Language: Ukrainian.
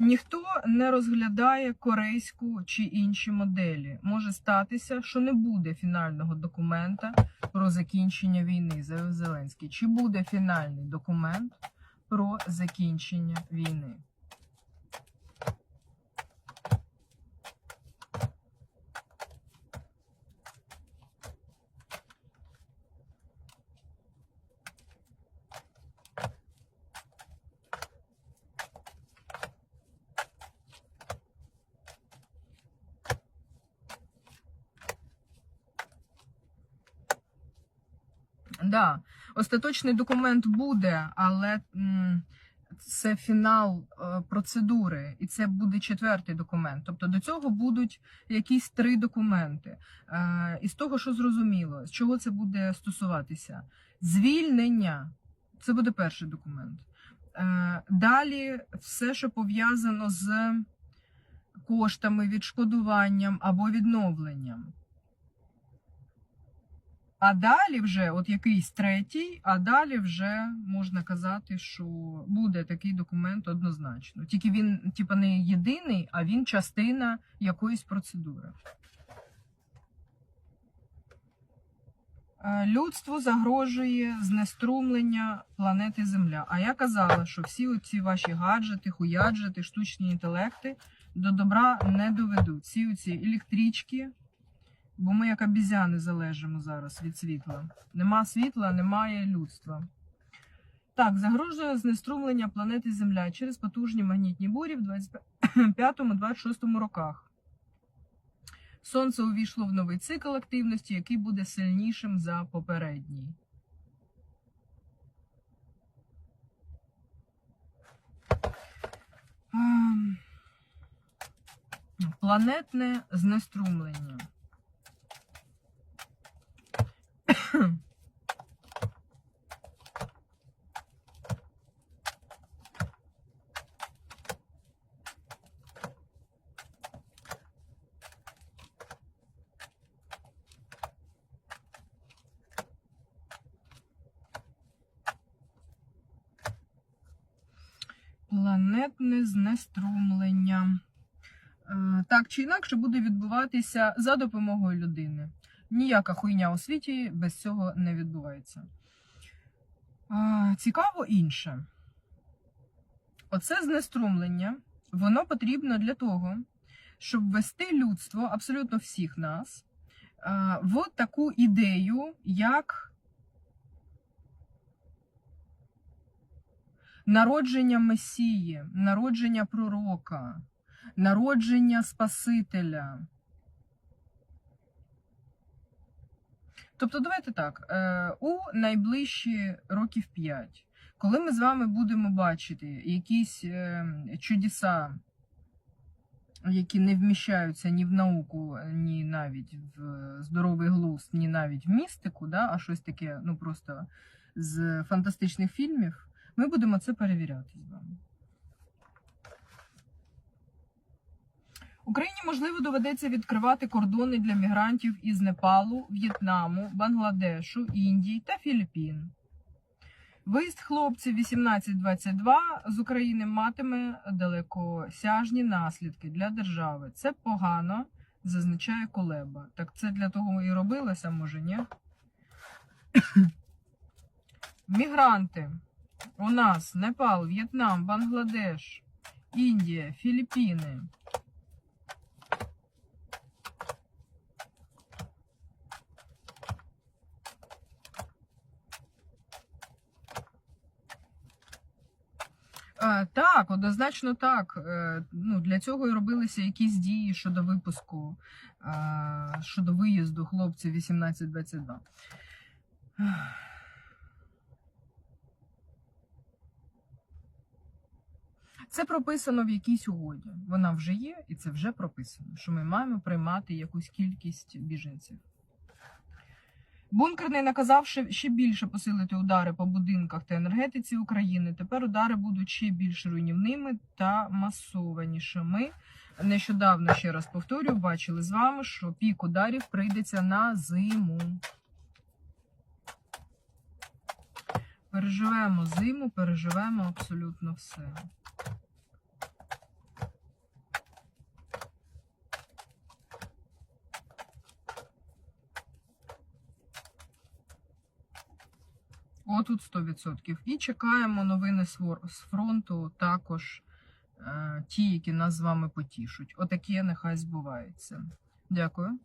Ніхто не розглядає корейську чи інші моделі. Може статися, що не буде фінального документа про закінчення війни, За Зеленський. Чи буде фінальний документ про закінчення війни? Да, остаточний документ буде, але це фінал е, процедури, і це буде четвертий документ. Тобто до цього будуть якісь три документи. Е, і з того, що зрозуміло, з чого це буде стосуватися? Звільнення це буде перший документ. Е, далі все, що пов'язано з коштами, відшкодуванням або відновленням. А далі вже, от якийсь третій, а далі вже можна казати, що буде такий документ однозначно. Тільки він, типа, не єдиний, а він частина якоїсь процедури. Е, Людству загрожує знеструмлення планети Земля. А я казала, що всі оці ваші гаджети, хуяджети, штучні інтелекти до добра не доведуть. Всі оці електрички, Бо ми як обізяни залежимо зараз від світла. Нема світла, немає людства. Так, загрожує знеструмлення планети Земля через потужні магнітні бурі в 25-26 роках. Сонце увійшло в новий цикл активності, який буде сильнішим за попередній. Ем, Планетне знеструмлення. Планетне знеструмлення. Е, Так чи інакше буде відбуватися за допомогою людини. Ніяка хуйня у світі без цього не відбувається. Цікаво інше. Оце знеструмлення, воно потрібно для того, щоб ввести людство, абсолютно всіх нас, в таку ідею, як народження Месії, народження пророка, народження Спасителя. Тобто, давайте так, е, у найближчі років 5, коли ми з вами будемо бачити якісь е, чудеса, які не вміщаються ні в науку, ні навіть в здоровий глузд, ні навіть в містику, да, а щось таке, ну просто з фантастичних фільмів, ми будемо це перевіряти з вами. Україні, можливо, доведеться відкривати кордони для мігрантів із Непалу, В'єтнаму, Бангладешу, Індії та Філіппін. Виїзд хлопців 18-22 з України матиме далекосяжні наслідки для держави. Це погано, зазначає Колеба. Так це для того і робилося, може, ні? Мігранти. У нас Непал, В'єтнам, Бангладеш, Індія, Філіппіни. Так, однозначно так. Е, Ну, для цього і робилися якісь дії щодо випуску, е, щодо виїзду хлопців 18-22. Це прописано в якійсь угоді. Вона вже є, і це вже прописано, що ми маємо приймати якусь кількість біженців. Бункерний наказав ще, більше посилити удари по будинках та енергетиці України. Тепер удари будуть ще більш руйнівними та масованішими. Нещодавно, ще раз повторюю, бачили з вами, що пік ударів прийдеться на зиму. Переживемо зиму, переживемо абсолютно все. Отут 100%. І чекаємо новини з фронту, також е, ті, які нас з вами потішуть. Отакі нехай збуваються. Дякую.